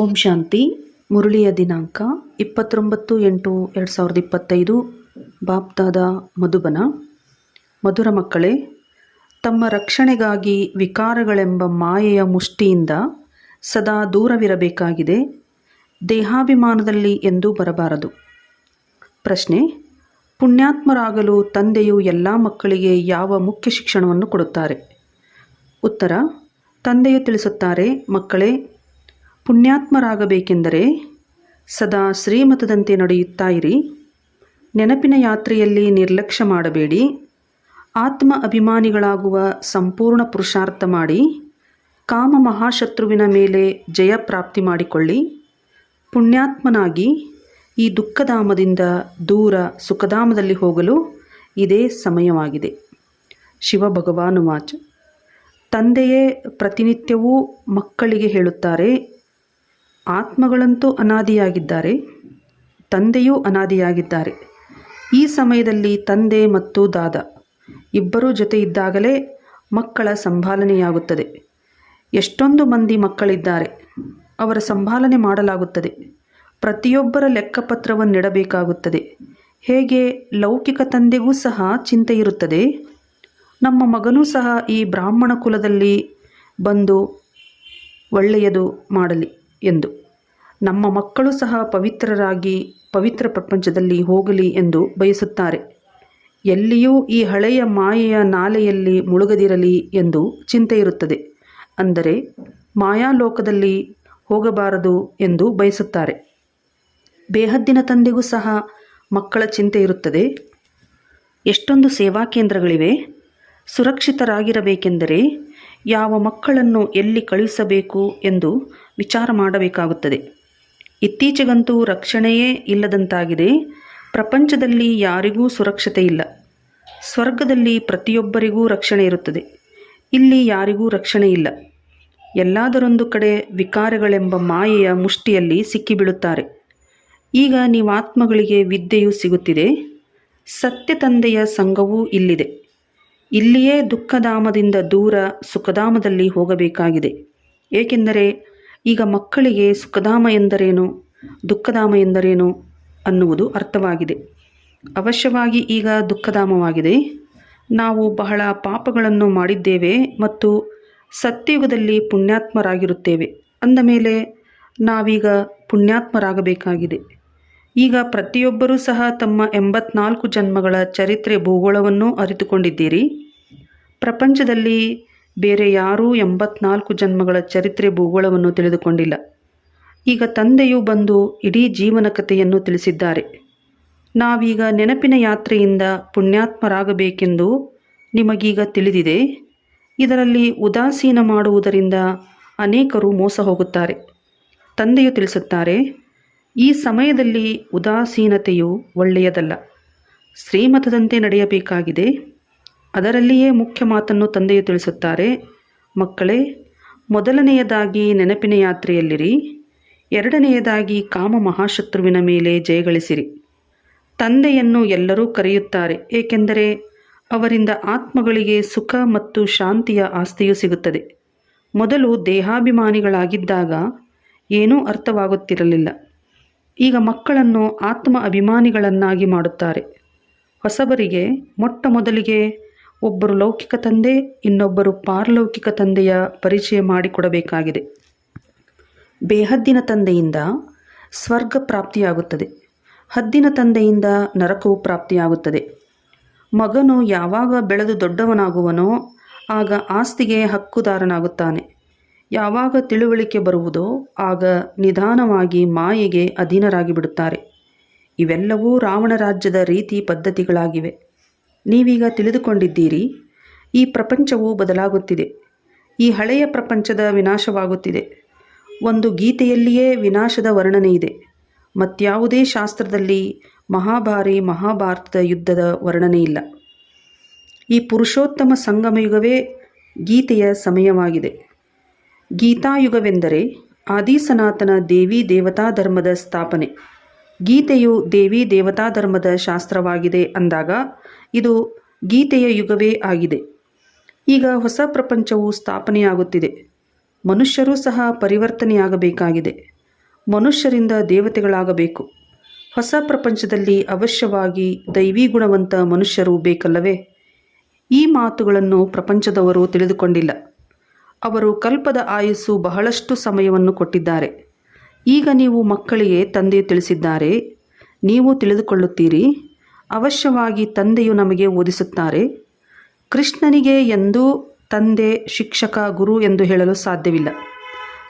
ಓಂ ಶಾಂತಿ, ಮುರಳಿಯ ದಿನಾಂಕ ಇಪ್ಪತ್ತೊಂಬತ್ತು ಎಂಟು ಎರಡು ಸಾವಿರದ ಇಪ್ಪತ್ತೈದು ಬಾಪ್ದಾದ ಮಧುಬನ. ಮಧುರ ಮಕ್ಕಳೇ, ತಮ್ಮ ರಕ್ಷಣೆಗಾಗಿ ವಿಕಾರಗಳೆಂಬ ಮಾಯೆಯ ಮುಷ್ಟಿಯಿಂದ ಸದಾ ದೂರವಿರಬೇಕಾಗಿದೆ, ದೇಹಾಭಿಮಾನದಲ್ಲಿ ಎಂದೂ ಬರಬಾರದು. ಪ್ರಶ್ನೆ, ಪುಣ್ಯಾತ್ಮರಾಗಲು ತಂದೆಯು ಎಲ್ಲ ಮಕ್ಕಳಿಗೆ ಯಾವ ಮುಖ್ಯ ಶಿಕ್ಷಣವನ್ನು ಕೊಡುತ್ತಾರೆ? ಉತ್ತರ, ತಂದೆಯು ತಿಳಿಸುತ್ತಾರೆ, ಮಕ್ಕಳೇ ಪುಣ್ಯಾತ್ಮರಾಗಬೇಕೆಂದರೆ ಸದಾ ಶ್ರೀಮತದಂತೆ ನಡೆಯುತ್ತಾ ಇರಿ ನೆನಪಿನ ಯಾತ್ರೆಯಲ್ಲಿ ನಿರ್ಲಕ್ಷ್ಯ ಮಾಡಬೇಡಿ. ಆತ್ಮ ಅಭಿಮಾನಿಗಳಾಗುವ ಸಂಪೂರ್ಣ ಪುರುಷಾರ್ಥ ಮಾಡಿ, ಕಾಮ ಮಹಾಶತ್ರುವಿನ ಮೇಲೆ ಜಯ ಪ್ರಾಪ್ತಿ ಮಾಡಿಕೊಳ್ಳಿ. ಪುಣ್ಯಾತ್ಮನಾಗಿ ಈ ದುಃಖಧಾಮದಿಂದ ದೂರ ಸುಖಧಾಮದಲ್ಲಿ ಹೋಗಲು ಇದೇ ಸಮಯವಾಗಿದೆ. ಶಿವ ಭಗವಾನು ವಾಚ್ ತಂದೆಯೇ ಪ್ರತಿನಿತ್ಯವೂ ಮಕ್ಕಳಿಗೆ ಹೇಳುತ್ತಾರೆ ಆತ್ಮಗಳಂತೂ ಅನಾದಿಯಾಗಿದ್ದಾರೆ, ತಂದೆಯೂ ಅನಾದಿಯಾಗಿದ್ದಾರೆ. ಈ ಸಮಯದಲ್ಲಿ ತಂದೆ ಮತ್ತು ದಾದ ಇಬ್ಬರೂ ಜೊತೆ ಇದ್ದಾಗಲೇ ಮಕ್ಕಳ ಸಂಭಾಲನೆಯಾಗುತ್ತದೆ. ಎಷ್ಟೊಂದು ಮಂದಿ ಮಕ್ಕಳಿದ್ದಾರೆ, ಅವರ ಸಂಭಾಲನೆ ಮಾಡಲಾಗುತ್ತದೆ. ಪ್ರತಿಯೊಬ್ಬರ ಲೆಕ್ಕಪತ್ರವನ್ನಿಡಬೇಕಾಗುತ್ತದೆ. ಹೇಗೆ ಲೌಕಿಕ ತಂದೆಗೂ ಸಹ ಚಿಂತೆ ಇರುತ್ತದೆ ನಮ್ಮ ಮಗನೂ ಸಹ ಈ ಬ್ರಾಹ್ಮಣ ಕುಲದಲ್ಲಿ ಬಂದು ಒಳ್ಳೆಯದು ಮಾಡಲಿ ಎಂದು. ನಮ್ಮ ಮಕ್ಕಳು ಸಹ ಪವಿತ್ರರಾಗಿ ಪವಿತ್ರ ಪ್ರಪಂಚದಲ್ಲಿ ಹೋಗಲಿ ಎಂದು ಬಯಸುತ್ತಾರೆ. ಎಲ್ಲಿಯೂ ಈ ಹಳೆಯ ಮಾಯೆಯ ನಾಲೆಯಲ್ಲಿ ಮುಳುಗದಿರಲಿ ಎಂದು ಚಿಂತೆ ಇರುತ್ತದೆ ಅಂದರೆ, ಮಾಯಾಲೋಕದಲ್ಲಿ ಹೋಗಬಾರದು ಎಂದು ಬಯಸುತ್ತಾರೆ. ಬೇಹದ್ದಿನ ತಂದೆಗೂ ಸಹ ಮಕ್ಕಳ ಚಿಂತೆ ಇರುತ್ತದೆ. ಎಷ್ಟೊಂದು ಸೇವಾ ಕೇಂದ್ರಗಳಿವೆ. ಸುರಕ್ಷಿತರಾಗಿರಬೇಕೆಂದರೆ ಯಾವ ಮಕ್ಕಳನ್ನು ಎಲ್ಲಿ ಕಳುಹಿಸಬೇಕು ಎಂದು ವಿಚಾರ ಮಾಡಬೇಕಾಗುತ್ತದೆ. ಇತ್ತೀಚೆಗಂತೂ ರಕ್ಷಣೆಯೇ ಇಲ್ಲದಂತಾಗಿದೆ. ಪ್ರಪಂಚದಲ್ಲಿ ಯಾರಿಗೂ ಸುರಕ್ಷತೆ ಇಲ್ಲ. ಸ್ವರ್ಗದಲ್ಲಿ ಪ್ರತಿಯೊಬ್ಬರಿಗೂ ರಕ್ಷಣೆ ಇರುತ್ತದೆ. ಇಲ್ಲಿ ಯಾರಿಗೂ ರಕ್ಷಣೆ ಇಲ್ಲ. ಎಲ್ಲಾದರೊಂದು ಕಡೆ ವಿಕಾರಗಳೆಂಬ ಮಾಯೆಯ ಮುಷ್ಟಿಯಲ್ಲಿ ಸಿಕ್ಕಿಬೀಳುತ್ತಾರೆ. ಈಗ ನೀವಾತ್ಮಗಳಿಗೆ ವಿದ್ಯೆಯು ಸಿಗುತ್ತಿದೆ. ಸತ್ಯ ತಂದೆಯ ಸಂಘವೂ ಇಲ್ಲಿದೆ. ಇಲ್ಲಿಯೇ ದುಃಖಧಾಮದಿಂದ ದೂರ ಸುಖಧಾಮದಲ್ಲಿ ಹೋಗಬೇಕಾಗಿದೆ. ಏಕೆಂದರೆ ಈಗ ಮಕ್ಕಳಿಗೆ ಸುಖಧಾಮ ಎಂದರೇನು? ದುಃಖಧಾಮ ಎಂದರೇನು? ಅನ್ನುವುದು ಅರ್ಥವಾಗಿದೆ. ಅವಶ್ಯವಾಗಿ ಈಗ ದುಃಖಧಾಮವಾಗಿದೆ. ನಾವು ಬಹಳ ಪಾಪಗಳನ್ನು ಮಾಡಿದ್ದೇವೆ ಮತ್ತು ಸತ್ಯಯುಗದಲ್ಲಿ ಪುಣ್ಯಾತ್ಮರಾಗಿರುತ್ತೇವೆ. ಅಂದ ಮೇಲೆ ನಾವೀಗ ಪುಣ್ಯಾತ್ಮರಾಗಬೇಕಾಗಿದೆ. ಈಗ ಪ್ರತಿಯೊಬ್ಬರೂ ಸಹ ತಮ್ಮ ಎಂಬತ್ನಾಲ್ಕು ಜನ್ಮಗಳ ಚರಿತ್ರೆ ಭೂಗೋಳವನ್ನು ಅರಿತುಕೊಂಡಿದ್ದೀರಿ. ಪ್ರಪಂಚದಲ್ಲಿ ಬೇರೆ ಯಾರೂ ಎಂಬತ್ನಾಲ್ಕು ಜನ್ಮಗಳ ಚರಿತ್ರೆ ಭೂಗೋಳವನ್ನು ತಿಳಿದುಕೊಂಡಿಲ್ಲ. ಈಗ ತಂದೆಯು ಬಂದು ಇಡೀ ಜೀವನ ಕಥೆಯನ್ನು ತಿಳಿಸಿದ್ದಾರೆ. ನಾವೀಗ ನೆನಪಿನ ಯಾತ್ರೆಯಿಂದ ಪುಣ್ಯಾತ್ಮರಾಗಬೇಕೆಂದು ನಿಮಗೀಗ ತಿಳಿದಿದೆ. ಇದರಲ್ಲಿ ಉದಾಸೀನ ಮಾಡುವುದರಿಂದ ಅನೇಕರು ಮೋಸ ಹೋಗುತ್ತಾರೆ. ತಂದೆಯು ತಿಳಿಸುತ್ತಾರೆ, ಈ ಸಮಯದಲ್ಲಿ ಉದಾಸೀನತೆಯು ಒಳ್ಳೆಯದಲ್ಲ. ಶ್ರೀಮತದಂತೆ ನಡೆಯಬೇಕಾಗಿದೆ. ಅದರಲ್ಲಿಯೇ ಮುಖ್ಯ ಮಾತನ್ನು ತಂದೆಯು ತಿಳಿಸುತ್ತಾರೆ, ಮಕ್ಕಳೇ, ಮೊದಲನೆಯದಾಗಿ ನೆನಪಿನ ಯಾತ್ರೆಯಲ್ಲಿರಿ, ಎರಡನೆಯದಾಗಿ ಕಾಮ ಮಹಾಶತ್ರುವಿನ ಮೇಲೆ ಜಯಗಳಿಸಿರಿ ತಂದೆಯನ್ನು ಎಲ್ಲರೂ ಕರೆಯುತ್ತಾರೆ, ಏಕೆಂದರೆ ಅವರಿಂದ ಆತ್ಮಗಳಿಗೆ ಸುಖ ಮತ್ತು ಶಾಂತಿಯ ಆಸ್ತಿಯು ಸಿಗುತ್ತದೆ. ಮೊದಲು ದೇಹಾಭಿಮಾನಿಗಳಾಗಿದ್ದಾಗ ಏನೂ ಅರ್ಥವಾಗುತ್ತಿರಲಿಲ್ಲ. ಈಗ ಮಕ್ಕಳನ್ನು ಆತ್ಮ ಅಭಿಮಾನಿಗಳನ್ನಾಗಿ ಮಾಡುತ್ತಾರೆ. ಹೊಸಬರಿಗೆ ಮೊಟ್ಟ ಮೊದಲಿಗೆ ಒಬ್ಬರು ಲೌಕಿಕ ತಂದೆ, ಇನ್ನೊಬ್ಬರು ಪಾರಲೌಕಿಕ ತಂದೆಯ ಪರಿಚಯ ಮಾಡಿಕೊಡಬೇಕಾಗಿದೆ. ಬೇಹದ್ದಿನ ತಂದೆಯಿಂದ ಸ್ವರ್ಗ ಪ್ರಾಪ್ತಿಯಾಗುತ್ತದೆ. ಹದ್ದಿನ ತಂದೆಯಿಂದ ನರಕವು ಪ್ರಾಪ್ತಿಯಾಗುತ್ತದೆ. ಮಗನು ಯಾವಾಗ ಬೆಳೆದು ದೊಡ್ಡವನಾಗುವನೋ, ಆಗ ಆಸ್ತಿಗೆ ಹಕ್ಕುದಾರನಾಗುತ್ತಾನೆ. ಯಾವಾಗ ತಿಳುವಳಿಕೆ ಬರುವುದೋ, ಆಗ ನಿಧಾನವಾಗಿ ಮಾಯೆಗೆ ಅಧೀನರಾಗಿ ಬಿಡುತ್ತಾರೆ ಇವೆಲ್ಲವೂ ರಾವಣ ರಾಜ್ಯದ ರೀತಿ ಪದ್ಧತಿಗಳಾಗಿವೆ. ನೀವೀಗ ತಿಳಿದುಕೊಂಡಿದ್ದೀರಿ. ಈ ಪ್ರಪಂಚವು ಬದಲಾಗುತ್ತಿದೆ. ಈ ಹಳೆಯ ಪ್ರಪಂಚದ ವಿನಾಶವಾಗುತ್ತಿದೆ. ಒಂದು ಗೀತೆಯಲ್ಲಿಯೇ ವಿನಾಶದ ವರ್ಣನೆ ಇದೆ. ಮತ್ಯಾವುದೇ ಶಾಸ್ತ್ರದಲ್ಲಿ ಮಹಾಭಾರಿ ಮಹಾಭಾರತದ ಯುದ್ಧದ ವರ್ಣನೆ ಇಲ್ಲ. ಈ ಪುರುಷೋತ್ತಮ ಸಂಗಮಯುಗವೇ ಗೀತೆಯ ಸಮಯವಾಗಿದೆ. ಗೀತಾಯುಗವೆಂದರೆ ಆದಿಸನಾತನ ದೇವಿ ದೇವತಾ ಧರ್ಮದ ಸ್ಥಾಪನೆ. ಗೀತೆಯು ದೇವಿ ದೇವತಾ ಧರ್ಮದ ಶಾಸ್ತ್ರವಾಗಿದೆ ಅಂದಾಗ ಇದು ಗೀತೆಯ ಯುಗವೇ ಆಗಿದೆ. ಈಗ ಹೊಸ ಪ್ರಪಂಚವು ಸ್ಥಾಪನೆಯಾಗುತ್ತಿದೆ. ಮನುಷ್ಯರೂ ಸಹ ಪರಿವರ್ತನೆಯಾಗಬೇಕಾಗಿದೆ. ಮನುಷ್ಯರಿಂದ ದೇವತೆಗಳಾಗಬೇಕು. ಹೊಸ ಪ್ರಪಂಚದಲ್ಲಿ ಅವಶ್ಯವಾಗಿ ದೈವಿ ಗುಣವಂತ ಮನುಷ್ಯರು ಬೇಕಲ್ಲವೇ? ಈ ಮಾತುಗಳನ್ನು ಪ್ರಪಂಚದವರು ತಿಳಿದುಕೊಂಡಿಲ್ಲ. ಅವರು ಕಲ್ಪದ ಆಯಸ್ಸು ಬಹಳಷ್ಟು ಸಮಯವನ್ನು ಕೊಟ್ಟಿದ್ದಾರೆ. ಈಗ ನೀವು ಮಕ್ಕಳಿಗೆ ತಂದೆ ತಿಳಿಸಿದ್ದಾರೆ. ನೀವು ತಿಳಿದುಕೊಳ್ಳುತ್ತೀರಿ. ಅವಶ್ಯವಾಗಿ ತಂದೆಯು ನಮಗೆ ಓದಿಸುತ್ತಾರೆ. ಕೃಷ್ಣನಿಗೆ ಎಂದೂ ತಂದೆ ಶಿಕ್ಷಕ ಗುರು ಎಂದು ಹೇಳಲು ಸಾಧ್ಯವಿಲ್ಲ.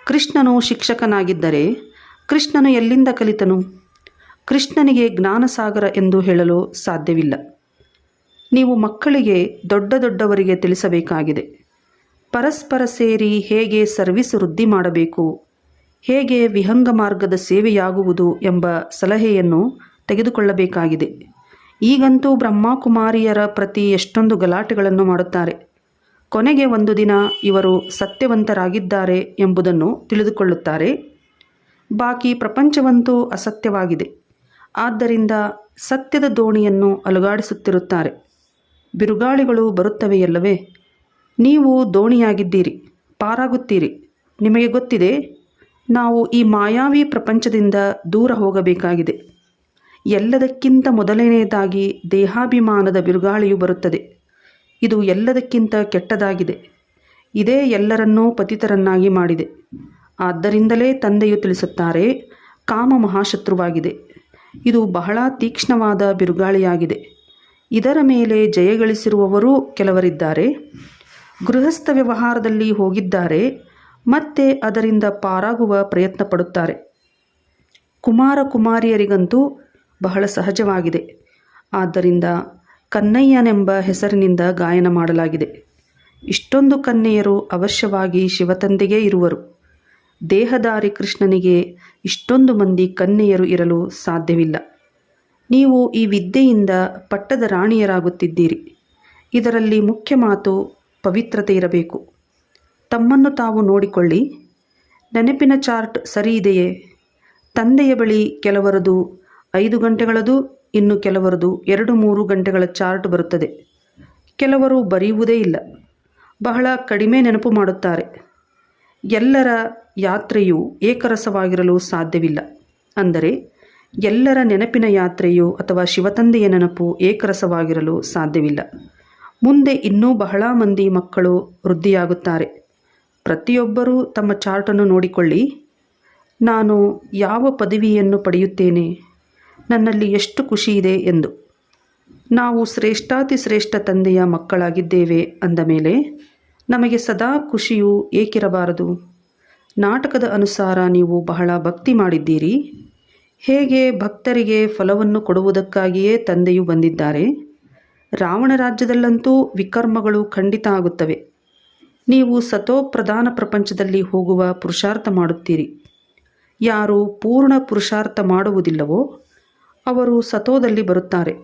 ಕೃಷ್ಣನು ಶಿಕ್ಷಕನಾಗಿದ್ದರೆ ಕೃಷ್ಣನು ಎಲ್ಲಿಂದ ಕಲಿತನು? ಕೃಷ್ಣನಿಗೆ ಜ್ಞಾನಸಾಗರ ಎಂದು ಹೇಳಲು ಸಾಧ್ಯವಿಲ್ಲ. ನೀವು ಮಕ್ಕಳಿಗೆ ದೊಡ್ಡ ದೊಡ್ಡವರಿಗೆ ತಿಳಿಸಬೇಕಾಗಿದೆ. ಪರಸ್ಪರ ಸೇರಿ ಹೇಗೆ ಸರ್ವಿಸ್ ವೃದ್ಧಿ ಮಾಡಬೇಕು? ಹೇಗೆ ವಿಹಂಗ ಮಾರ್ಗದ ಸೇವೆಯಾಗುವುದು ಎಂಬ ಸಲಹೆಯನ್ನು ತೆಗೆದುಕೊಳ್ಳಬೇಕಾಗಿದೆ. ಈಗಂತೂ ಬ್ರಹ್ಮಕುಮಾರಿಯರ ಪ್ರತಿ ಎಷ್ಟೊಂದು ಗಲಾಟೆಗಳನ್ನು ಮಾಡುತ್ತಾರೆ. ಕೊನೆಗೆ ಒಂದು ದಿನ ಇವರು ಸತ್ಯವಂತರಾಗಿದ್ದಾರೆ ಎಂಬುದನ್ನು ತಿಳಿದುಕೊಳ್ಳುತ್ತಾರೆ. ಬಾಕಿ ಪ್ರಪಂಚವಂತೂ ಅಸತ್ಯವಾಗಿದೆ. ಆದ್ದರಿಂದ ಸತ್ಯದ ದೋಣಿಯನ್ನು ಅಲುಗಾಡಿಸುತ್ತಿರುತ್ತಾರೆ. ಬಿರುಗಾಳಿಗಳು ಬರುತ್ತವೆಯಲ್ಲವೇ ನೀವು ದೋಣಿಯಾಗಿದ್ದೀರಿ, ಪಾರಾಗುತ್ತೀರಿ. ನಿಮಗೆ ಗೊತ್ತಿದೆ, ನಾವು ಈ ಮಾಯಾವಿ ಪ್ರಪಂಚದಿಂದ ದೂರ ಹೋಗಬೇಕಾಗಿದೆ. ಎಲ್ಲದಕ್ಕಿಂತ ಮೊದಲನೆಯದಾಗಿ ದೇಹಾಭಿಮಾನದ ಬಿರುಗಾಳಿಯು ಬರುತ್ತದೆ. ಇದು ಎಲ್ಲದಕ್ಕಿಂತ ಕೆಟ್ಟದಾಗಿದೆ. ಇದೇ ಎಲ್ಲರನ್ನೂ ಪತಿತರನ್ನಾಗಿ ಮಾಡಿದೆ. ಆದ್ದರಿಂದಲೇ ತಂದೆಯು ತಿಳಿಸುತ್ತಾರೆ, ಕಾಮ ಮಹಾಶತ್ರುವಾಗಿದೆ. ಇದು ಬಹಳ ತೀಕ್ಷ್ಣವಾದ ಬಿರುಗಾಳಿಯಾಗಿದೆ. ಇದರ ಮೇಲೆ ಜಯಗಳಿಸಿರುವವರೂ ಕೆಲವರಿದ್ದಾರೆ. ಗೃಹಸ್ಥ ವ್ಯವಹಾರದಲ್ಲಿ ಹೋಗಿದ್ದಾರೆ, ಮತ್ತೆ ಅದರಿಂದ ಪಾರಾಗುವ ಪ್ರಯತ್ನ ಪಡುತ್ತಾರೆ ಕುಮಾರ ಕುಮಾರಿಯರಿಗಂತೂ ಬಹಳ ಸಹಜವಾಗಿದೆ. ಆದ್ದರಿಂದ ಕನ್ನಯ್ಯನೆಂಬ ಹೆಸರಿನಿಂದ ಗಾಯನ ಮಾಡಲಾಗಿದೆ. ಇಷ್ಟೊಂದು ಕನ್ನೆಯರು ಅವಶ್ಯವಾಗಿ ಶಿವತಂದೆಯೇ ಇರುವರು. ದೇಹದಾರಿ ಕೃಷ್ಣನಿಗೆ ಇಷ್ಟೊಂದು ಮಂದಿ ಕನ್ನೆಯರು ಇರಲು ಸಾಧ್ಯವಿಲ್ಲ. ನೀವು ಈ ವಿದ್ಯೆಯಿಂದ ಪಟ್ಟದ ರಾಣಿಯರಾಗುತ್ತಿದ್ದೀರಿ. ಇದರಲ್ಲಿ ಮುಖ್ಯ ಮಾತು ಪವಿತ್ರತೆ ಇರಬೇಕು. ತಮ್ಮನ್ನು ತಾವು ನೋಡಿಕೊಳ್ಳಿ. ನೆನಪಿನ ಚಾರ್ಟ್ ಸರಿ ಇದೆಯೇ? ತಂದೆಯ ಬಳಿ ಕೆಲವರದು ಐದು ಗಂಟೆಗಳದು, ಇನ್ನು ಕೆಲವರದು ಎರಡು ಮೂರು ಗಂಟೆಗಳ ಚಾರ್ಟ್ ಬರುತ್ತದೆ. ಕೆಲವರು ಬರೆಯುವುದೇ ಇಲ್ಲ. ಬಹಳ ಕಡಿಮೆ ನೆನಪು ಮಾಡುತ್ತಾರೆ. ಎಲ್ಲರ ಯಾತ್ರೆಯು ಏಕರಸವಾಗಿರಲು ಸಾಧ್ಯವಿಲ್ಲ. ಅಂದರೆ, ಎಲ್ಲರ ನೆನಪಿನ ಯಾತ್ರೆಯು ಅಥವಾ ಶಿವತಂದೆಯ ನೆನಪು ಏಕರಸವಾಗಿರಲು ಸಾಧ್ಯವಿಲ್ಲ. ಮುಂದೆ ಇನ್ನೂ ಬಹಳ ಮಂದಿ ಮಕ್ಕಳು ವೃದ್ಧಿಯಾಗುತ್ತಾರೆ. ಪ್ರತಿಯೊಬ್ಬರೂ ತಮ್ಮ ಚಾರ್ಟನ್ನು ನೋಡಿಕೊಳ್ಳಿ. ನಾನು ಯಾವ ಪದವಿಯನ್ನು ಪಡೆಯುತ್ತೇನೆ? ನನ್ನಲ್ಲಿ ಎಷ್ಟು ಖುಷಿ ಇದೆ ಎಂದು. ನಾವು ಶ್ರೇಷ್ಠಾತಿ ಶ್ರೇಷ್ಠ ತಂದೆಯ ಮಕ್ಕಳಾಗಿದ್ದೇವೆ ಅಂದ ಮೇಲೆ, ನಮಗೆ ಸದಾ ಖುಷಿಯು ಏಕಿರಬಾರದು. ನಾಟಕದ ಅನುಸಾರ ನೀವು ಬಹಳ ಭಕ್ತಿ ಮಾಡಿದ್ದೀರಿ. ಹೇಗೆ ಭಕ್ತರಿಗೆ ಫಲವನ್ನು ಕೊಡುವುದಕ್ಕಾಗಿಯೇ ತಂದೆಯು ಬಂದಿದ್ದಾರೆ. ರಾವಣ ರಾಜ್ಯದಲ್ಲಂತೂ ವಿಕರ್ಮಗಳು ಖಂಡಿತ ಆಗುತ್ತವೆ. ನೀವು ಸತೋಪ್ರಧಾನ ಪ್ರಪಂಚದಲ್ಲಿ ಹೋಗುವ ಪುರುಷಾರ್ಥ ಮಾಡುತ್ತೀರಿ. ಯಾರು ಪೂರ್ಣ ಪುರುಷಾರ್ಥ ಮಾಡುವುದಿಲ್ಲವೋ ಅವರು ಸತೋದಲ್ಲಿ ಬರುತ್ತಾರೆ.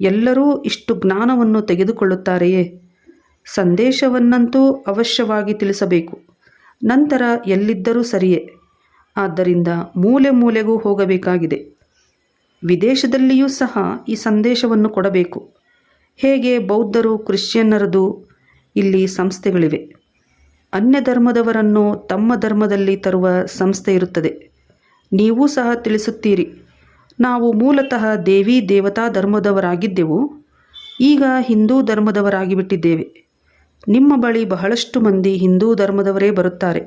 ಎಲ್ಲರೂ ಇಷ್ಟು ಜ್ಞಾನವನ್ನು ತೆಗೆದುಕೊಳ್ಳುತ್ತಾರೆಯೇ? ಸಂದೇಶವನ್ನಂತೂ ಅವಶ್ಯವಾಗಿ ತಿಳಿಸಬೇಕು. ನಂತರ ಎಲ್ಲಿದ್ದರೂ ಸರಿಯೇ. ಆದ್ದರಿಂದ ಮೂಲೆ ಮೂಲೆಗೂ ಹೋಗಬೇಕಾಗಿದೆ. ವಿದೇಶದಲ್ಲಿಯೂ ಸಹ ಈ ಸಂದೇಶವನ್ನು ಕೊಡಬೇಕು. ಹೇಗೆ ಬೌದ್ಧರು ಕ್ರಿಶ್ಚಿಯನ್ನರದು? ಇಲ್ಲಿ ಸಂಸ್ಥೆಗಳಿವೆ. ಅನ್ಯ ಧರ್ಮದವರನ್ನು ತಮ್ಮ ಧರ್ಮದಲ್ಲಿ ತರುವ ಸಂಸ್ಥೆ ಇರುತ್ತದೆ. ನೀವೂ ಸಹ ತಿಳಿಸುತ್ತೀರಿ. ನಾವು ಮೂಲತಃ ದೇವಿ ದೇವತಾ ಧರ್ಮದವರಾಗಿದ್ದೆವು. ಈಗ ಹಿಂದೂ ಧರ್ಮದವರಾಗಿ ಬಿಟ್ಟಿದ್ದೇವೆ. ನಿಮ್ಮ ಬಳಿ ಬಹಳಷ್ಟು ಮಂದಿ ಹಿಂದೂ ಧರ್ಮದವರೇ ಬರುತ್ತಾರೆ.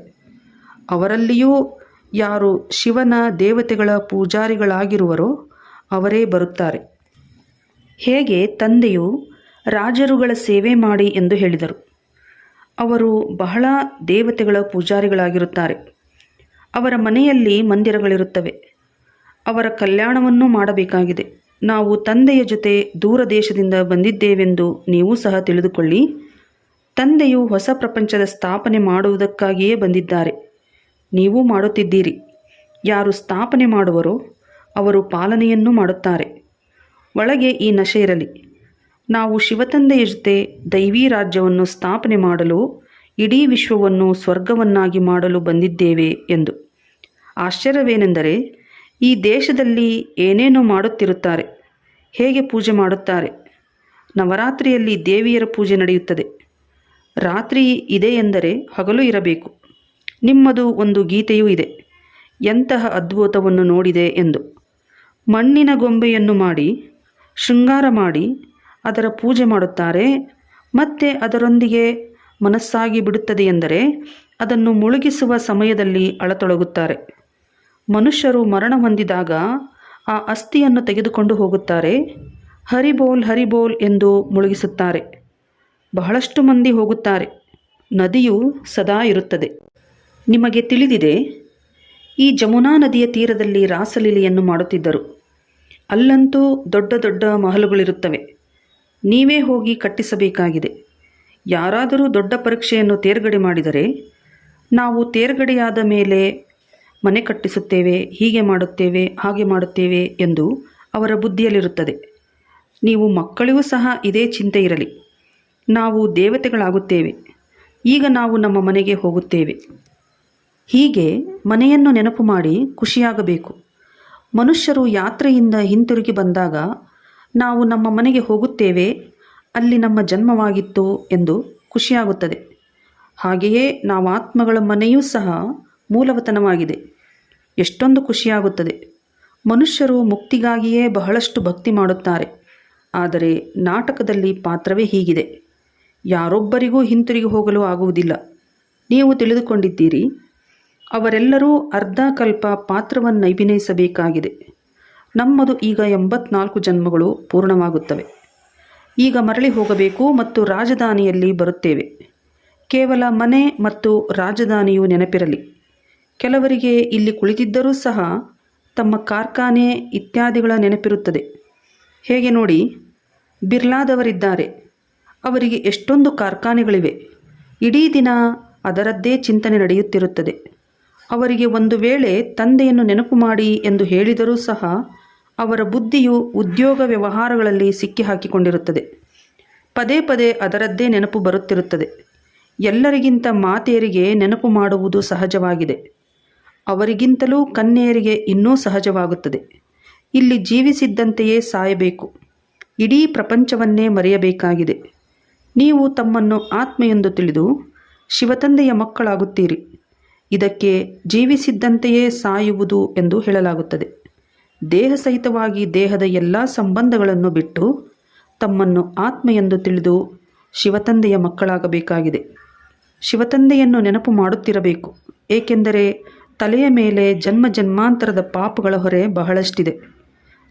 ಅವರಲ್ಲಿಯೂ ಯಾರು ಶಿವನ ದೇವತೆಗಳ ಪೂಜಾರಿಗಳಾಗಿರುವರೋ ಅವರೇ ಬರುತ್ತಾರೆ. ಹೇಗೆ ತಂದೆಯು ರಾಜರುಗಳ ಸೇವೆ ಮಾಡಿ ಎಂದು ಹೇಳಿದರು. ಅವರು ಬಹಳ ದೇವತೆಗಳ ಪೂಜಾರಿಗಳಾಗಿರುತ್ತಾರೆ. ಅವರ ಮನೆಯಲ್ಲಿ ಮಂದಿರಗಳಿರುತ್ತವೆ. ಅವರ ಕಲ್ಯಾಣವನ್ನು ಮಾಡಬೇಕಾಗಿದೆ. ನಾವು ತಂದೆಯ ಜೊತೆ ದೂರ ದೇಶದಿಂದ ಬಂದಿದ್ದೇವೆಂದು ನೀವು ಸಹ ತಿಳಿದುಕೊಳ್ಳಿ. ತಂದೆಯು ಹೊಸ ಪ್ರಪಂಚದ ಸ್ಥಾಪನೆ ಮಾಡುವುದಕ್ಕಾಗಿಯೇ ಬಂದಿದ್ದಾರೆ. ನೀವು ಮಾಡುತ್ತಿದ್ದೀರಿ. ಯಾರು ಸ್ಥಾಪನೆ ಮಾಡುವರೋ ಅವರು ಪಾಲನೆಯನ್ನು ಮಾಡುತ್ತಾರೆ. ಒಳಗೆ ಈ ನಶೆ ಇರಲಿ. ನಾವು ಶಿವತಂದೆಯ ಜೊತೆ ದೈವೀ ರಾಜ್ಯವನ್ನು ಸ್ಥಾಪನೆ ಮಾಡಲು, ಇಡೀ ವಿಶ್ವವನ್ನು ಸ್ವರ್ಗವನ್ನಾಗಿ ಮಾಡಲು ಬಂದಿದ್ದೇವೆ ಎಂದು. ಆಶ್ಚರ್ಯವೇನೆಂದರೆ ಈ ದೇಶದಲ್ಲಿ ಏನೇನೋ ಮಾಡುತ್ತಿರುತ್ತಾರೆ, ಹೇಗೆ ಪೂಜೆ ಮಾಡುತ್ತಾರೆ. ನವರಾತ್ರಿಯಲ್ಲಿ ದೇವಿಯರ ಪೂಜೆ ನಡೆಯುತ್ತದೆ. ರಾತ್ರಿ ಇದೆ ಎಂದರೆ ಹಗಲು ಇರಬೇಕು. ನಿಮ್ಮದು ಒಂದು ಗೀತೆಯೂ ಇದೆ. ಎಂತಹ ಅದ್ಭುತವನ್ನು ನೋಡಿದೆ ಎಂದು. ಮಣ್ಣಿನ ಗೊಂಬೆಯನ್ನು ಮಾಡಿ, ಶೃಂಗಾರ ಮಾಡಿ, ಅದರ ಪೂಜೆ ಮಾಡುತ್ತಾರೆ. ಮತ್ತೆ ಅದರೊಂದಿಗೆ ಮನಸ್ಸಾಗಿ ಬಿಡುತ್ತದೆ ಎಂದರೆ ಅದನ್ನು ಮುಳುಗಿಸುವ ಸಮಯದಲ್ಲಿ ಅಳತೊಳಗುತ್ತಾರೆ. ಮನುಷ್ಯರು ಮರಣ ಹೊಂದಿದಾಗ ಆ ಅಸ್ಥಿಯನ್ನು ತೆಗೆದುಕೊಂಡು ಹೋಗುತ್ತಾರೆ. ಹರಿಬೋಲ್ ಹರಿಬೋಲ್ ಎಂದು ಮುಳುಗಿಸುತ್ತಾರೆ. ಬಹಳಷ್ಟು ಮಂದಿ ಹೋಗುತ್ತಾರೆ. ನದಿಯು ಸದಾ ಇರುತ್ತದೆ. ನಿಮಗೆ ತಿಳಿದಿದೆ, ಈ ಜಮುನಾ ನದಿಯ ತೀರದಲ್ಲಿ ರಾಸಲೀಲೆಯನ್ನು ಮಾಡುತ್ತಿದ್ದರು. ಅಲ್ಲಂತೂ ದೊಡ್ಡ ದೊಡ್ಡ ಮಹಲುಗಳಿರುತ್ತವೆ. ನೀವೇ ಹೋಗಿ ಕಟ್ಟಿಸಬೇಕಾಗಿದೆ. ಯಾರಾದರೂ ದೊಡ್ಡ ಪರೀಕ್ಷೆಯನ್ನು ತೇರ್ಗಡೆ ಮಾಡಿದರೆ, ನಾವು ತೇರ್ಗಡೆಯಾದ ಮೇಲೆ ಮನೆ ಕಟ್ಟಿಸುತ್ತೇವೆ, ಹೀಗೆ ಮಾಡುತ್ತೇವೆ, ಹಾಗೆ ಮಾಡುತ್ತೇವೆ ಎಂದು ಅವರ ಬುದ್ಧಿಯಲ್ಲಿರುತ್ತದೆ. ನೀವು ಮಕ್ಕಳಿಗೂ ಸಹ ಇದೇ ಚಿಂತೆ ಇರಲಿ. ನಾವು ದೇವತೆಗಳಾಗುತ್ತೇವೆ. ಈಗ ನಾವು ನಮ್ಮ ಮನೆಗೆ ಹೋಗುತ್ತೇವೆ. ಹೀಗೆ ಮನೆಯನ್ನು ನೆನಪು ಮಾಡಿ ಖುಷಿಯಾಗಬೇಕು. ಮನುಷ್ಯರು ಯಾತ್ರೆಯಿಂದ ಹಿಂತಿರುಗಿ ಬಂದಾಗ ನಾವು ನಮ್ಮ ಮನೆಗೆ ಹೋಗುತ್ತೇವೆ, ಅಲ್ಲಿ ನಮ್ಮ ಜನ್ಮವಾಗಿತ್ತು ಎಂದು ಖುಷಿಯಾಗುತ್ತದೆ. ಹಾಗೆಯೇ ನಾವು ಆತ್ಮಗಳ ಮನೆಯೂ ಸಹ ಮೂಲವತನವಾಗಿದೆ. ಎಷ್ಟೊಂದು ಖುಷಿಯಾಗುತ್ತದೆ. ಮನುಷ್ಯರು ಮುಕ್ತಿಗಾಗಿಯೇ ಬಹಳಷ್ಟು ಭಕ್ತಿ ಮಾಡುತ್ತಾರೆ. ಆದರೆ ನಾಟಕದಲ್ಲಿ ಪಾತ್ರವೇ ಹೀಗಿದೆ. ಯಾರೊಬ್ಬರಿಗೂ ಹಿಂತಿರುಗಿ ಹೋಗಲು ಆಗುವುದಿಲ್ಲ. ನೀವು ತಿಳಿದುಕೊಂಡಿದ್ದೀರಿ. ಅವರೆಲ್ಲರೂ ಅರ್ಧ ಕಲ್ಪ ಪಾತ್ರವನ್ನು ಅಭಿನಯಿಸಬೇಕಾಗಿದೆ ನಮ್ಮದು ಈಗ ಎಂಬತ್ನಾಲ್ಕು ಜನ್ಮಗಳು ಪೂರ್ಣವಾಗುತ್ತವೆ. ಈಗ ಮರಳಿ ಹೋಗಬೇಕು ಮತ್ತು ರಾಜಧಾನಿಯಲ್ಲಿ ಬರುತ್ತೇವೆ. ಕೇವಲ ಮನೆ ಮತ್ತು ರಾಜಧಾನಿಯು ನೆನಪಿರಲಿ. ಕೆಲವರಿಗೆ ಇಲ್ಲಿ ಕುಳಿತಿದ್ದರೂ ಸಹ ತಮ್ಮ ಕಾರ್ಖಾನೆ ಇತ್ಯಾದಿಗಳ ನೆನಪಿರುತ್ತದೆ. ಹೇಗೆ ನೋಡಿ, ಬಿರ್ಲಾದವರಿದ್ದಾರೆ. ಅವರಿಗೆ ಎಷ್ಟೊಂದು ಕಾರ್ಖಾನೆಗಳಿವೆ. ಇಡೀ ದಿನ ಅದರದ್ದೇ ಚಿಂತನೆ ನಡೆಯುತ್ತಿರುತ್ತದೆ. ಅವರಿಗೆ ಒಂದು ವೇಳೆ ತಂದೆಯನ್ನು ನೆನಪು ಮಾಡಿ ಎಂದು ಹೇಳಿದರೂ ಸಹ ಅವರ ಬುದ್ಧಿಯು ಉದ್ಯೋಗ ವ್ಯವಹಾರಗಳಲ್ಲಿ ಸಿಕ್ಕಿ ಹಾಕಿಕೊಂಡಿರುತ್ತದೆ ಪದೇ ಪದೇ ಅದರದ್ದೇ ನೆನಪು ಬರುತ್ತಿರುತ್ತದೆ. ಎಲ್ಲರಿಗಿಂತ ಮಾತೆಯರಿಗೆ ನೆನಪು ಮಾಡುವುದು ಸಹಜವಾಗಿದೆ. ಅವರಿಗಿಂತಲೂ ಕನ್ಯೆಯರಿಗೆ ಇನ್ನೂ ಸಹಜವಾಗುತ್ತದೆ. ಇಲ್ಲಿ ಜೀವಿಸಿದ್ದಂತೆಯೇ ಸಾಯಬೇಕು. ಇಡೀ ಪ್ರಪಂಚವನ್ನೇ ಮರೆಯಬೇಕಾಗಿದೆ. ನೀವು ತಮ್ಮನ್ನು ಆತ್ಮ ಎಂದು ತಿಳಿದು ಶಿವತಂದೆಯ ಮಕ್ಕಳಾಗುತ್ತೀರಿ. ಇದಕ್ಕೆ ಜೀವಿಸಿದ್ದಂತೆಯೇ ಸಾಯುವುದು ಎಂದು ಹೇಳಲಾಗುತ್ತದೆ. ದೇಹ ಸಹಿತವಾಗಿ ದೇಹದ ಎಲ್ಲ ಸಂಬಂಧಗಳನ್ನು ಬಿಟ್ಟು ತಮ್ಮನ್ನು ಆತ್ಮ ಎಂದು ತಿಳಿದು ಶಿವತಂದೆಯ ಮಕ್ಕಳಾಗಬೇಕಾಗಿದೆ. ಶಿವತಂದೆಯನ್ನು ನೆನಪು ಮಾಡುತ್ತಿರಬೇಕು. ಏಕೆಂದರೆ ತಲೆಯ ಮೇಲೆ ಜನ್ಮ ಜನ್ಮಾಂತರದ ಪಾಪಗಳ ಹೊರೆ ಬಹಳಷ್ಟಿದೆ.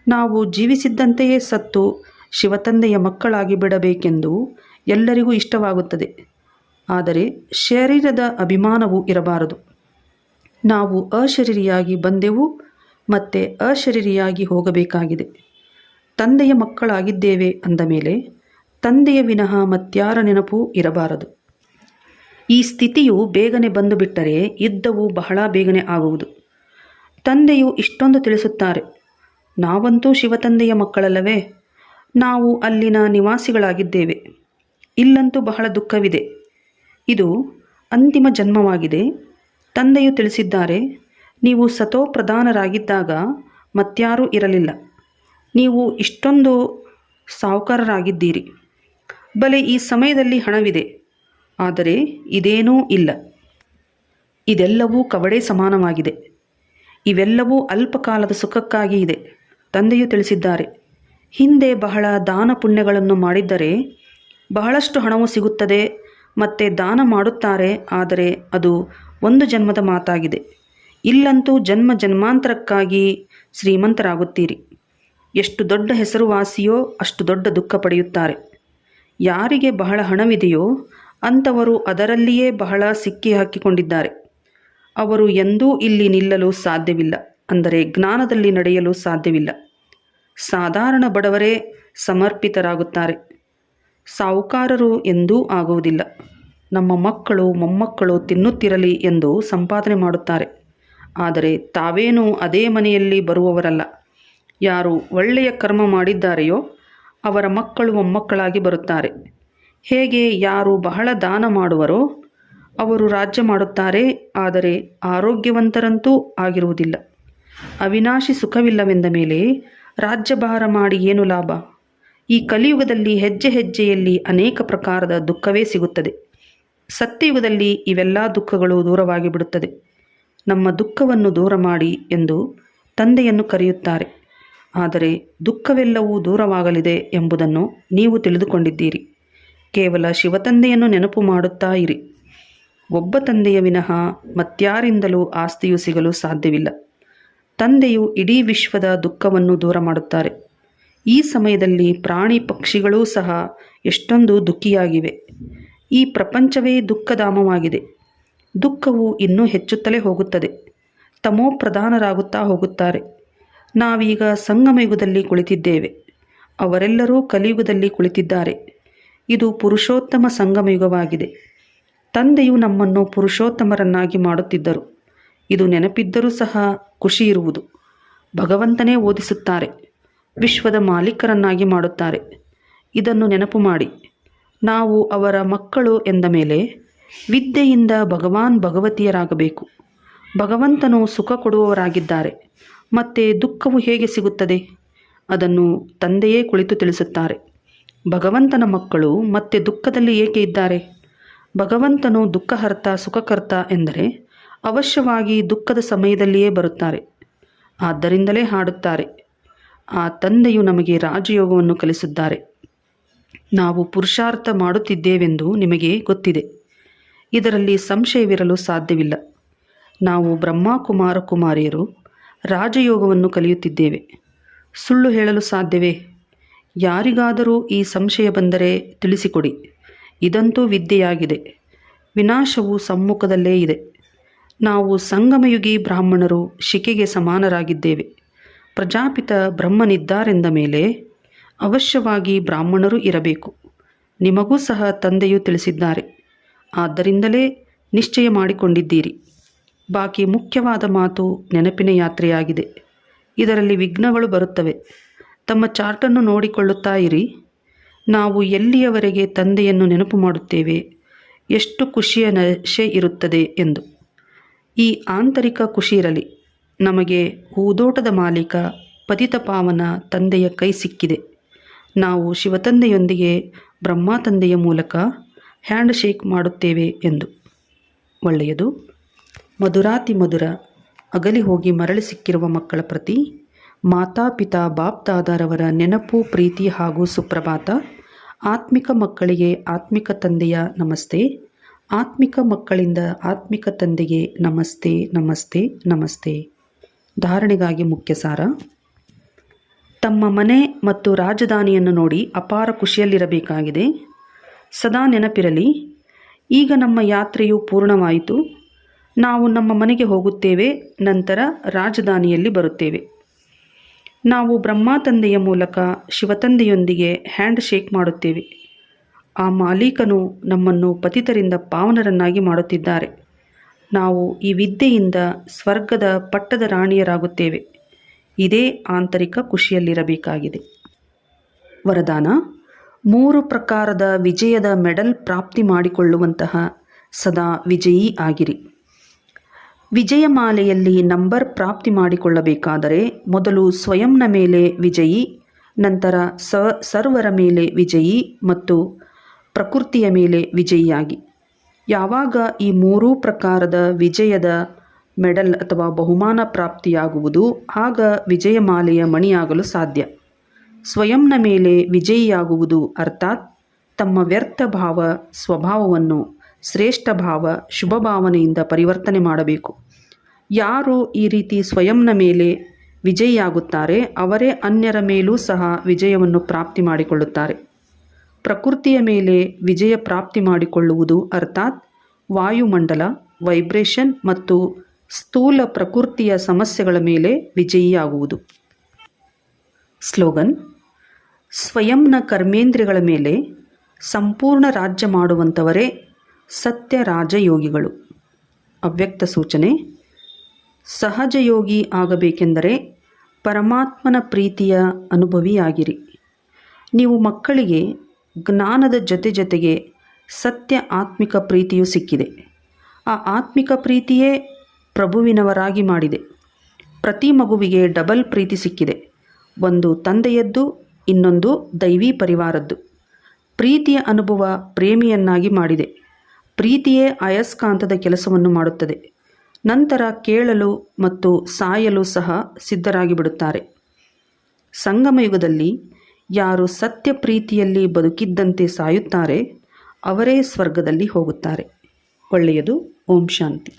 ನಾವು ಜೀವಿಸಿದ್ದಂತೆಯೇ ಸತ್ತು ಶಿವತಂದೆಯ ಮಕ್ಕಳಾಗಿ ಬಿಡಬೇಕೆಂದು ಎಲ್ಲರಿಗೂ ಇಷ್ಟವಾಗುತ್ತದೆ. ಆದರೆ ಶರೀರದ ಅಭಿಮಾನವು ಇರಬಾರದು. ನಾವು ಅಶರೀರಿಯಾಗಿ ಬಂದೆವು ಮತ್ತೆ ಅಶರೀರಿಯಾಗಿ ಹೋಗಬೇಕಾಗಿದೆ. ತಂದೆಯ ಮಕ್ಕಳಾಗಿದ್ದೇವೆ ಅಂದ ಮೇಲೆ ತಂದೆಯ ವಿನಃ ಮತ್ಯಾರ ನೆನಪು ಇರಬಾರದು. ಈ ಸ್ಥಿತಿಯು ಬೇಗನೆ ಬಂದು ಬಿಟ್ಟರೆ ಯುದ್ಧವು ಬಹಳ ಬೇಗನೆ ಆಗುವುದು. ತಂದೆಯು ಇಷ್ಟೊಂದು ತಿಳಿಸುತ್ತಾರೆ, ನಾವಂತೂ ಶಿವತಂದೆಯ ಮಕ್ಕಳಲ್ಲವೇ? ನಾವು ಅಲ್ಲಿನ ನಿವಾಸಿಗಳಾಗಿದ್ದೇವೆ. ಇಲ್ಲಂತೂ ಬಹಳ ದುಃಖವಿದೆ. ಇದು ಅಂತಿಮ ಜನ್ಮವಾಗಿದೆ. ತಂದೆಯು ತಿಳಿಸಿದ್ದಾರೆ, ನೀವು ಸತೋಪ್ರಧಾನರಾಗಿದ್ದಾಗ ಮತ್ಯಾರೂ ಇರಲಿಲ್ಲ. ನೀವು ಇಷ್ಟೊಂದು ಸಾಹುಕಾರರಾಗಿದ್ದೀರಿ. ಬಲೆ ಈ ಸಮಯದಲ್ಲಿ ಹಣವಿದೆ. ಆದರೆ ಇದೇನೂ ಇಲ್ಲ. ಇದೆಲ್ಲವೂ ಕವಡೆ ಸಮಾನವಾಗಿದೆ. ಇವೆಲ್ಲವೂ ಅಲ್ಪಕಾಲದ ಸುಖಕ್ಕಾಗಿ ಇದೆ, ತಂದೆಯು ತಿಳಿಸಿದ್ದಾರೆ. ಹಿಂದೆ ಬಹಳ ದಾನ ಪುಣ್ಯಗಳನ್ನು ಮಾಡಿದ್ದರೆ ಬಹಳಷ್ಟು ಹಣವು ಸಿಗುತ್ತದೆ, ಮತ್ತೆ ದಾನ ಮಾಡುತ್ತಾರೆ, ಆದರೆ ಅದು ಒಂದು ಜನ್ಮದ ಮಾತಾಗಿದೆ. ಇಲ್ಲಂತೂ ಜನ್ಮ ಜನ್ಮಾಂತರಕ್ಕಾಗಿ ಶ್ರೀಮಂತರಾಗುತ್ತೀರಿ. ಎಷ್ಟು ದೊಡ್ಡ ಹೆಸರುವಾಸಿಯೋ ಅಷ್ಟು ದೊಡ್ಡ ದುಃಖ ಪಡೆಯುತ್ತಾರೆ. ಯಾರಿಗೆ ಬಹಳ ಹಣವಿದೆಯೋ ಅಂಥವರು ಅದರಲ್ಲಿಯೇ ಬಹಳ ಸಿಕ್ಕಿ ಹಾಕಿಕೊಂಡಿದ್ದಾರೆ. ಅವರು ಎಂದೂ ಇಲ್ಲಿ ನಿಲ್ಲಲು ಸಾಧ್ಯವಿಲ್ಲ, ಅಂದರೆ ಜ್ಞಾನದಲ್ಲಿ ನಡೆಯಲು ಸಾಧ್ಯವಿಲ್ಲ. ಸಾಧಾರಣ ಬಡವರೇ ಸಮರ್ಪಿತರಾಗುತ್ತಾರೆ. ಸಾಹುಕಾರರು ಎಂದೂ ಆಗುವುದಿಲ್ಲ. ನಮ್ಮ ಮಕ್ಕಳು ಮೊಮ್ಮಕ್ಕಳು ತಿನ್ನುತ್ತಿರಲಿ ಎಂದು ಸಂಪಾದನೆ ಮಾಡುತ್ತಾರೆ. ಆದರೆ ತಾವೇನೂ ಅದೇ ಮನೆಯಲ್ಲಿ ಬರುವವರಲ್ಲ. ಯಾರು ಒಳ್ಳೆಯ ಕರ್ಮ ಮಾಡಿದ್ದಾರೆಯೋ ಅವರ ಮಕ್ಕಳು ಮೊಮ್ಮಕ್ಕಳಾಗಿ ಬರುತ್ತಾರೆ. ಹೇಗೆ ಯಾರು ಬಹಳ ದಾನ ಮಾಡುವರೋ ಅವರು ರಾಜ್ಯ ಮಾಡುತ್ತಾರೆ, ಆದರೆ ಆರೋಗ್ಯವಂತರಂತೂ ಆಗಿರುವುದಿಲ್ಲ. ಅವಿನಾಶಿ ಸುಖವಿಲ್ಲವೆಂದ ಮೇಲೆ ರಾಜ್ಯಭಾರ ಮಾಡಿ ಏನು ಲಾಭ? ಈ ಕಲಿಯುಗದಲ್ಲಿ ಹೆಜ್ಜೆ ಹೆಜ್ಜೆಯಲ್ಲಿ ಅನೇಕ ಪ್ರಕಾರದ ದುಃಖವೇ ಸಿಗುತ್ತದೆ. ಸತ್ಯಯುಗದಲ್ಲಿ ಇವೆಲ್ಲ ದುಃಖಗಳು ದೂರವಾಗಿ ಬಿಡುತ್ತದೆ. ನಮ್ಮ ದುಃಖವನ್ನು ದೂರ ಮಾಡಿ ಎಂದು ತಂದೆಯನ್ನು ಕರೆಯುತ್ತಾರೆ. ಆದರೆ ದುಃಖವೆಲ್ಲವೂ ದೂರವಾಗಲಿದೆ ಎಂಬುದನ್ನು ನೀವು ತಿಳಿದುಕೊಂಡಿದ್ದೀರಿ. ಕೇವಲ ಶಿವತಂದೆಯನ್ನು ನೆನಪು ಮಾಡುತ್ತಾ ಇರಿ. ಒಬ್ಬ ತಂದೆಯ ವಿನಃ ಮತ್ಯಾರಿಂದಲೂ ಆಸ್ತಿಯು ಸಿಗಲು ಸಾಧ್ಯವಿಲ್ಲ. ತಂದೆಯು ಇಡೀ ವಿಶ್ವದ ದುಃಖವನ್ನು ದೂರ ಮಾಡುತ್ತಾರೆ. ಈ ಸಮಯದಲ್ಲಿ ಪ್ರಾಣಿ ಪಕ್ಷಿಗಳೂ ಸಹ ಎಷ್ಟೊಂದು ದುಃಖಿಯಾಗಿವೆ. ಈ ಪ್ರಪಂಚವೇ ದುಃಖಧಾಮವಾಗಿದೆ. ದುಃಖವು ಇನ್ನೂ ಹೆಚ್ಚುತ್ತಲೇ ಹೋಗುತ್ತದೆ. ತಮೋ ಪ್ರಧಾನರಾಗುತ್ತಾ ಹೋಗುತ್ತಾರೆ. ನಾವೀಗ ಸಂಗಮಯುಗದಲ್ಲಿ ಕುಳಿತಿದ್ದೇವೆ. ಅವರೆಲ್ಲರೂ ಕಲಿಯುಗದಲ್ಲಿ ಕುಳಿತಿದ್ದಾರೆ. ಇದು ಪುರುಷೋತ್ತಮ ಸಂಗಮಯುಗವಾಗಿದೆ. ತಂದೆಯು ನಮ್ಮನ್ನು ಪುರುಷೋತ್ತಮರನ್ನಾಗಿ ಮಾಡುತ್ತಿದ್ದರು. ಇದು ನೆನಪಿದ್ದರೂ ಸಹ ಖುಷಿ ಇರುವುದು ಭಗವಂತನೇ ಓದಿಸುತ್ತಾರೆ. ವಿಶ್ವದ ಮಾಲೀಕರನ್ನಾಗಿ ಮಾಡುತ್ತಾರೆ. ಇದನ್ನು ನೆನಪು ಮಾಡಿ. ನಾವು ಅವರ ಮಕ್ಕಳು ಎಂದ ಮೇಲೆ ವಿದ್ಯೆಯಿಂದ ಭಗವಾನ್ ಭಗವತಿಯರಾಗಬೇಕು. ಭಗವಂತನು ಸುಖ ಕೊಡುವವರಾಗಿದ್ದಾರೆ. ಮತ್ತೆ ದುಃಖವು ಹೇಗೆ ಸಿಗುತ್ತದೆ? ಅದನ್ನು ತಂದೆಯೇ ಕುಳಿತು ತಿಳಿಸುತ್ತಾರೆ. ಭಗವಂತನ ಮಕ್ಕಳು ಮತ್ತೆ ದುಃಖದಲ್ಲಿ ಏಕೆ ಇದ್ದಾರೆ? ಭಗವಂತನು ದುಃಖಹರ್ತ, ಸುಖಕರ್ತ ಎಂದರೆ ಅವಶ್ಯವಾಗಿ ದುಃಖದ ಸಮಯದಲ್ಲಿಯೇ ಬರುತ್ತಾರೆ. ಆದ್ದರಿಂದಲೇ ಹಾಡುತ್ತಾರೆ. ಆ ತಂದೆಯು ನಮಗೆ ರಾಜಯೋಗವನ್ನು ಕಲಿಸಿದ್ದಾರೆ. ನಾವು ಪುರುಷಾರ್ಥ ಮಾಡುತ್ತಿದ್ದೇವೆಂದು ನಿಮಗೆ ಗೊತ್ತಿದೆ. ಇದರಲ್ಲಿ ಸಂಶಯವಿರಲು ಸಾಧ್ಯವಿಲ್ಲ. ನಾವು ಬ್ರಹ್ಮಕುಮಾರ ಕುಮಾರಿಯರು ರಾಜಯೋಗವನ್ನು ಕಲಿಯುತ್ತಿದ್ದೇವೆ. ಸುಳ್ಳು ಹೇಳಲು ಸಾಧ್ಯವೇ? ಯಾರಿಗಾದರೂ ಈ ಸಂಶಯ ಬಂದರೆ ತಿಳಿಸಿಕೊಡಿ. ಇದಂತೂ ವಿದ್ಯೆಯಾಗಿದೆ. ವಿನಾಶವು ಸಮ್ಮುಖದಲ್ಲೇ ಇದೆ. ನಾವು ಸಂಗಮಯುಗಿ ಬ್ರಾಹ್ಮಣರು ಶಿಕೆಗೆ ಸಮಾನರಾಗಿದ್ದೇವೆ. ಪ್ರಜಾಪಿತ ಬ್ರಹ್ಮನಿದ್ದಾರೆಂದ ಮೇಲೆ ಅವಶ್ಯವಾಗಿ ಬ್ರಾಹ್ಮಣರು ಇರಬೇಕು. ನಿಮಗೂ ಸಹ ತಂದೆಯು ತಿಳಿಸಿದ್ದಾರೆ. ಆದ್ದರಿಂದಲೇ ನಿಶ್ಚಯ ಮಾಡಿಕೊಂಡಿದ್ದೀರಿ. ಬಾಕಿ ಮುಖ್ಯವಾದ ಮಾತು ನೆನಪಿನ ಯಾತ್ರೆಯಾಗಿದೆ. ಇದರಲ್ಲಿ ವಿಘ್ನಗಳು ಬರುತ್ತವೆ. ತಮ್ಮ ಚಾರ್ಟನ್ನು ನೋಡಿಕೊಳ್ಳುತ್ತಾ ಇರಿ. ನಾವು ಎಲ್ಲಿಯವರೆಗೆ ತಂದೆಯನ್ನು ನೆನಪು ಮಾಡುತ್ತೇವೆ, ಎಷ್ಟು ಖುಷಿಯ ನಶೆ ಇರುತ್ತದೆ ಎಂದು. ಈ ಆಂತರಿಕ ಖುಷಿ ಇರಲಿ. ನಮಗೆ ಹೂದೋಟದ ಮಾಲೀಕ, ಪತಿತ ಪಾವನ ತಂದೆಯ ಕೈ ಸಿಕ್ಕಿದೆ. ನಾವು ಶಿವತಂದೆಯೊಂದಿಗೆ ಬ್ರಹ್ಮ ತಂದೆಯ ಮೂಲಕ ಹ್ಯಾಂಡ್ ಶೇಕ್ ಮಾಡುತ್ತೇವೆ ಎಂದು. ಒಳ್ಳೆಯದು. ಮಧುರಾತಿ ಮಧುರ, ಅಗಲಿ ಹೋಗಿ ಮರಳಿ ಸಿಕ್ಕಿರುವ ಮಕ್ಕಳ ಪ್ರತಿ ಮಾತಾಪಿತಾ ಬಾಪ್ದಾದರವರ ನೆನಪು, ಪ್ರೀತಿ ಹಾಗೂ ಸುಪ್ರಭಾತ. ಆತ್ಮಿಕ ಮಕ್ಕಳಿಗೆ ಆತ್ಮಿಕ ತಂದೆಯ ನಮಸ್ತೆ. ಆತ್ಮಿಕ ಮಕ್ಕಳಿಂದ ಆತ್ಮಿಕ ತಂದೆಗೆ ನಮಸ್ತೆ ನಮಸ್ತೆ ನಮಸ್ತೆ. ಧಾರಣೆಗಾಗಿ ಮುಖ್ಯ ಸಾರ ತಮ್ಮ ಮನೆ ಮತ್ತು ರಾಜಧಾನಿಯನ್ನು ನೋಡಿ ಅಪಾರ ಖುಷಿಯಲ್ಲಿರಬೇಕಾಗಿದೆ. ಸದಾ ನೆನಪಿರಲಿ, ಈಗ ನಮ್ಮ ಯಾತ್ರೆಯು ಪೂರ್ಣವಾಯಿತು. ನಾವು ನಮ್ಮ ಮನೆಗೆ ಹೋಗುತ್ತೇವೆ, ನಂತರ ರಾಜಧಾನಿಯಲ್ಲಿ ಬರುತ್ತೇವೆ. ನಾವು ಬ್ರಹ್ಮ ತಂದೆಯ ಮೂಲಕ ಶಿವತಂದೆಯೊಂದಿಗೆ ಹ್ಯಾಂಡ್ ಶೇಕ್ ಮಾಡುತ್ತೇವೆ. ಆ ಮಾಲೀಕನು ನಮ್ಮನ್ನು ಪತಿತರಿಂದ ಪಾವನರನ್ನಾಗಿ ಮಾಡುತ್ತಿದ್ದಾರೆ. ನಾವು ಈ ವಿದ್ಯೆಯಿಂದ ಸ್ವರ್ಗದ ಪಟ್ಟದ ರಾಣಿಯರಾಗುತ್ತೇವೆ. ಇದೇ ಆಂತರಿಕ ಖುಷಿಯಲ್ಲಿರಬೇಕಾಗಿದೆ. ವರದಾನ, ಮೂರು ಪ್ರಕಾರದ ವಿಜಯದ ಮೆಡಲ್ ಪ್ರಾಪ್ತಿ ಮಾಡಿಕೊಳ್ಳುವಂತಹ ಸದಾ ವಿಜಯಿ ಆಗಿರಿ. ವಿಜಯಮಾಲೆಯಲ್ಲಿ ನಂಬರ್ ಪ್ರಾಪ್ತಿ ಮಾಡಿಕೊಳ್ಳಬೇಕಾದರೆ ಮೊದಲು ಸ್ವಯಂನ ಮೇಲೆ ವಿಜಯಿ, ನಂತರ ಸ, ಸರ್ವರ ಮೇಲೆ ವಿಜಯಿ ಮತ್ತು ಪ್ರಕೃತಿಯ ಮೇಲೆ ವಿಜಯಿಯಾಗಿ. ಯಾವಾಗ ಈ ಮೂರೂ ಪ್ರಕಾರದ ವಿಜಯದ ಮೆಡಲ್ ಅಥವಾ ಬಹುಮಾನ ಪ್ರಾಪ್ತಿಯಾಗುವುದು, ಆಗ ವಿಜಯಮಾಲೆಯ ಮಣಿಯಾಗಲು ಸಾಧ್ಯ. ಸ್ವಯಂನ ಮೇಲೆ ವಿಜಯಿಯಾಗುವುದು ಅರ್ಥಾತ್ ತಮ್ಮ ವ್ಯರ್ಥ ಭಾವ, ಸ್ವಭಾವವನ್ನು, ಶ್ರೇಷ್ಠ ಭಾವ ಶುಭ ಭಾವನೆಯಿಂದ ಪರಿವರ್ತನೆ ಮಾಡಬೇಕು. ಯಾರು ಈ ರೀತಿ ಸ್ವಯಂನ ಮೇಲೆ ವಿಜಯಿಯಾಗುತ್ತಾರೆ, ಅವರೇ ಅನ್ಯರ ಮೇಲೂ ಸಹ ವಿಜಯವನ್ನು ಪ್ರಾಪ್ತಿ ಮಾಡಿಕೊಳ್ಳುತ್ತಾರೆ. ಪ್ರಕೃತಿಯ ಮೇಲೆ ವಿಜಯ ಪ್ರಾಪ್ತಿ ಮಾಡಿಕೊಳ್ಳುವುದು ಅರ್ಥಾತ್ ವಾಯುಮಂಡಲ, ವೈಬ್ರೇಷನ್ ಮತ್ತು ಸ್ಥೂಲ ಪ್ರಕೃತಿಯ ಸಮಸ್ಯೆಗಳ ಮೇಲೆ ವಿಜಯಿಯಾಗುವುದು. ಸ್ಲೋಗನ್, ಸ್ವಯಂನ ಕರ್ಮೇಂದ್ರಿಗಳ ಮೇಲೆ ಸಂಪೂರ್ಣ ರಾಜ್ಯ ಮಾಡುವಂಥವರೇ ಸತ್ಯ ರಾಜಯೋಗಿಗಳು ಅವ್ಯಕ್ತ ಸೂಚನೆ ಸಹಜಯೋಗಿ ಆಗಬೇಕೆಂದರೆ ಪರಮಾತ್ಮನ ಪ್ರೀತಿಯ ಅನುಭವಿಯಾಗಿರಿ. ನೀವು ಮಕ್ಕಳಿಗೆ ಜ್ಞಾನದ ಜೊತೆ ಜೊತೆಗೆ ಸತ್ಯ ಆತ್ಮಿಕ ಪ್ರೀತಿಯೂ ಸಿಕ್ಕಿದೆ. ಆ ಆತ್ಮಿಕ ಪ್ರೀತಿಯೇ ಪ್ರಭುವಿನವರಾಗಿ ಮಾಡಿದೆ. ಪ್ರತಿ ಮಗುವಿಗೆ ಡಬಲ್ ಪ್ರೀತಿ ಸಿಕ್ಕಿದೆ. ಒಂದು ತಂದೆಯದ್ದು, ಇನ್ನೊಂದು ದೈವಿ ಪರಿವಾರದ್ದು. ಪ್ರೀತಿಯ ಅನುಭವ ಪ್ರೇಮಿಯನ್ನಾಗಿ ಮಾಡಿದೆ. ಪ್ರೀತಿಯೇ ಅಯಸ್ಕಾಂತದ ಕೆಲಸವನ್ನು ಮಾಡುತ್ತದೆ. ನಂತರ ಕೇಳಲು ಮತ್ತು ಸಾಯಲು ಸಹ ಸಿದ್ಧರಾಗಿ ಬಿಡುತ್ತಾರೆ ಸಂಗಮಯುಗದಲ್ಲಿ ಯಾರು ಸತ್ಯ ಪ್ರೀತಿಯಲ್ಲಿ ಬದುಕಿದ್ದಂತೆ ಸಾಯುತ್ತಾರೆ, ಅವರೇ ಸ್ವರ್ಗದಲ್ಲಿ ಹೋಗುತ್ತಾರೆ. ಒಳ್ಳೆಯದು, ಓಂ ಶಾಂತಿ.